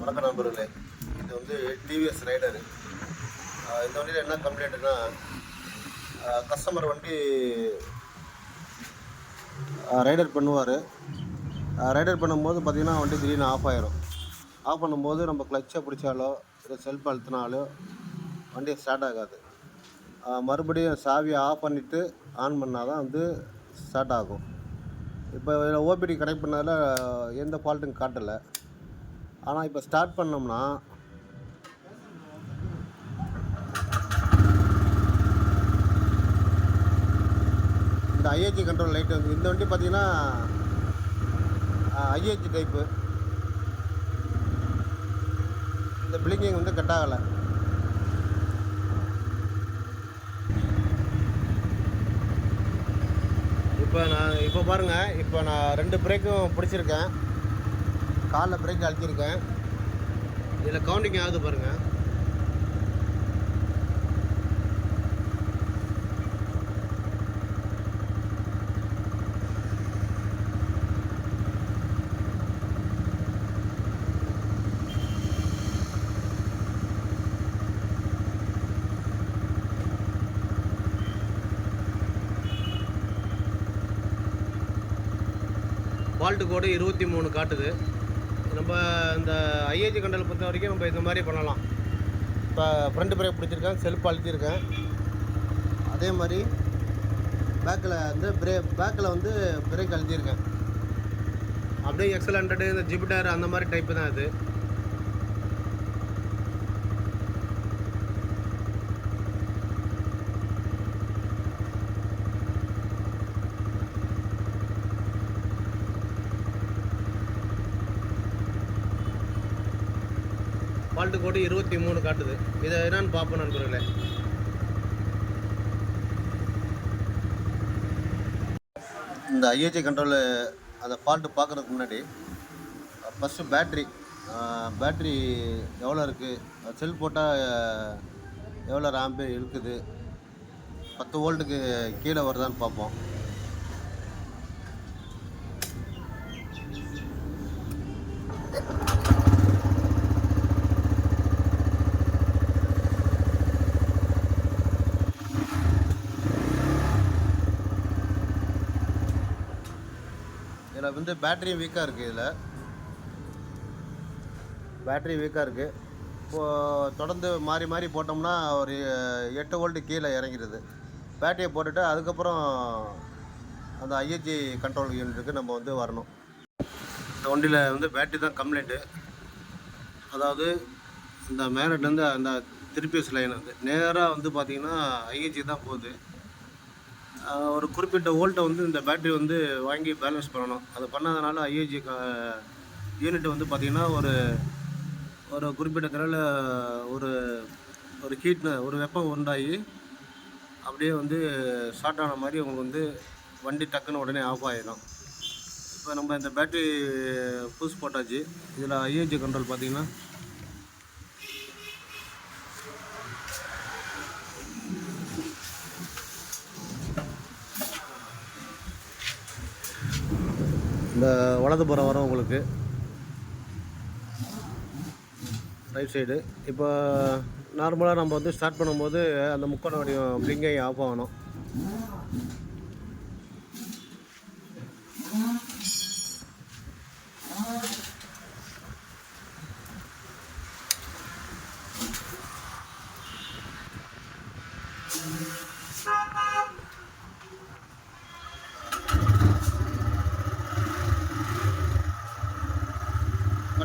வணக்கம் நண்பர்களே இது வந்து டிவிஎஸ் ரைடரு இந்த வண்டியில் என்ன கம்ப்ளைண்ட்னா கஸ்டமர் வண்டி ரைடர் பண்ணுவார். ரைடர் பண்ணும்போது பார்த்திங்கன்னா வண்டி திடீர்னு ஆஃப் ஆயிரும். ஆஃப் பண்ணும்போது நம்ம கிளச்சை பிடிச்சாலோ இல்லை செல்ஃப் அழுத்தினாலோ வண்டி ஸ்டார்ட் ஆகாது. மறுபடியும் சாவியை ஆஃப் பண்ணிவிட்டு ஆன் பண்ணால் தான் வந்து ஸ்டார்ட் ஆகும். இப்போ இதில் ஓபிடி கனெக்ட் பண்ணதில் எந்த ஃபால்ட்டும் காட்டலை. ஆனால் இப்போ ஸ்டார்ட் பண்ணோம்னா இந்த ஐஹெச்சி கண்ட்ரோல் லைட் வந்து இந்த வண்டி பார்த்தீங்கன்னா ஐஹெச்சி டைப்பு இந்த பிளிங்கிங் வந்து கட் ஆகலை. இப்போ நான் இப்போ பாருங்கள் இப்போ நான் ரெண்டு பிரேக்கும் பிடிச்சிருக்கேன். காலில் பிரேக் அழுத்திருக்கேன் இதில் கவுண்டிங் ஆகுது பாருங்கள் ஃபால்ட்டு கோடு இருபத்தி மூணு காட்டுது. நம்ம இந்த ஐஏஜி கண்டலை பொறுத்த வரைக்கும் நம்ம இந்த மாதிரி பண்ணலாம். இப்போ ஃப்ரண்ட் பிரேக் பிடிச்சிருக்கேன் செல்ஃப் அழுத்திருக்கேன். அதே மாதிரி பேக்கில் வந்து பிரே பேக்கில் வந்து பிரேக் அழுத்தியிருக்கேன் அப்படியே எக்ஸல் ஹண்ட்ரடு இந்த ஜிபிட்டர் அந்த மாதிரி டைப்பு தான் இது. ஃபால்ட்டு கோடு இருபத்தி மூணு காட்டுது. இதை என்னன்னு பார்ப்போம் நண்பர்களே. இந்த ஐஏஜி கண்ட்ரோலு அந்த ஃபால்ட்டு பார்க்குறதுக்கு முன்னாடி ஃபஸ்ட்டு பேட்ரி பேட்ரி எவ்வளோ இருக்குது செல் போட்டால் எவ்வளோ ரேம்பு இருக்குது பத்து வோல்ட்டுக்கு கீழே வருதான்னு பார்ப்போம். இதில் வந்து பேட்டரியும் வீக்காக இருக்குது இதில். பேட்டரி வீக்காக இருக்குது இப்போது தொடர்ந்து மாறி மாறி போட்டோம்னா ஒரு எட்டு வோல்ட்டு கீழே இறங்கிடுது. பேட்டரியை போட்டுட்டு அதுக்கப்புறம் அந்த ஐஹெச்சி கண்ட்ரோல் யூனிட்டுக்கு நம்ம வந்து வரணும். இந்த வண்டியில் வந்து பேட்டரி தான் கம்ப்ளைண்ட்டு அதாவது இந்த மேரட்லேருந்து அந்த திருப்பிஎஸ் லைன் வந்து நேராக வந்து பார்த்திங்கன்னா ஐஹெச்சி தான் போகுது. ஒரு குறிப்பிட்ட வோல்ட்டை வந்து இந்த பேட்டரி வந்து வாங்கி பேலன்ஸ் பண்ணணும். அது பண்ணாதனால ஐஏஜி யூனிட் வந்து பார்த்திங்கன்னா ஒரு ஒரு குறிப்பிட்ட கடையில் ஒரு ஒரு ஹீட் ஒரு வெப்பம் உண்டாகி அப்படியே வந்து ஷார்ட் ஆன மாதிரி உங்களுக்கு வந்து வண்டி டக்குன்னு உடனே ஆஃப் ஆகிடும் இப்போ நம்ம இந்த பேட்ரி புதுசு போட்டாச்சு. இதில் ஐஏஜி கண்ட்ரோல் பார்த்திங்கன்னா இந்த வலதுபுறம் வரும் உங்களுக்கு. ரைட் சைடு இப்போ நார்மலாக நம்ம வந்து ஸ்டார்ட் பண்ணும்போது அந்த முக்கோண வடிவம் பிளிங்கை ஆஃப் ஆகணும்.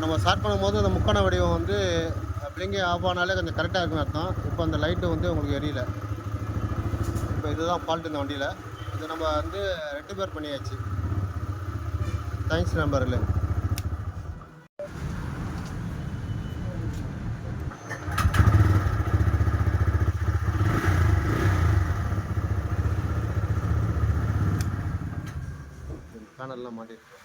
நம்ம ஸ்டார்ட் பண்ணும்போது அந்த முக்கோண வடிவம் வந்து பிளிங்கி ஆஃப் ஆனாலே கொஞ்சம் கரெக்டாக இருக்குன்னு அர்த்தம். இப்போ அந்த லைட்டு வந்து உங்களுக்கு எரியல. இப்போ இதுதான் ஃபால்ட் இந்த வண்டியில். இது நம்ம வந்து ரெட்டிபேர் பண்ணியாச்சு. தேங்க்ஸ் நம்பரில் பேனல்லாம் மாட்டிருக்கு.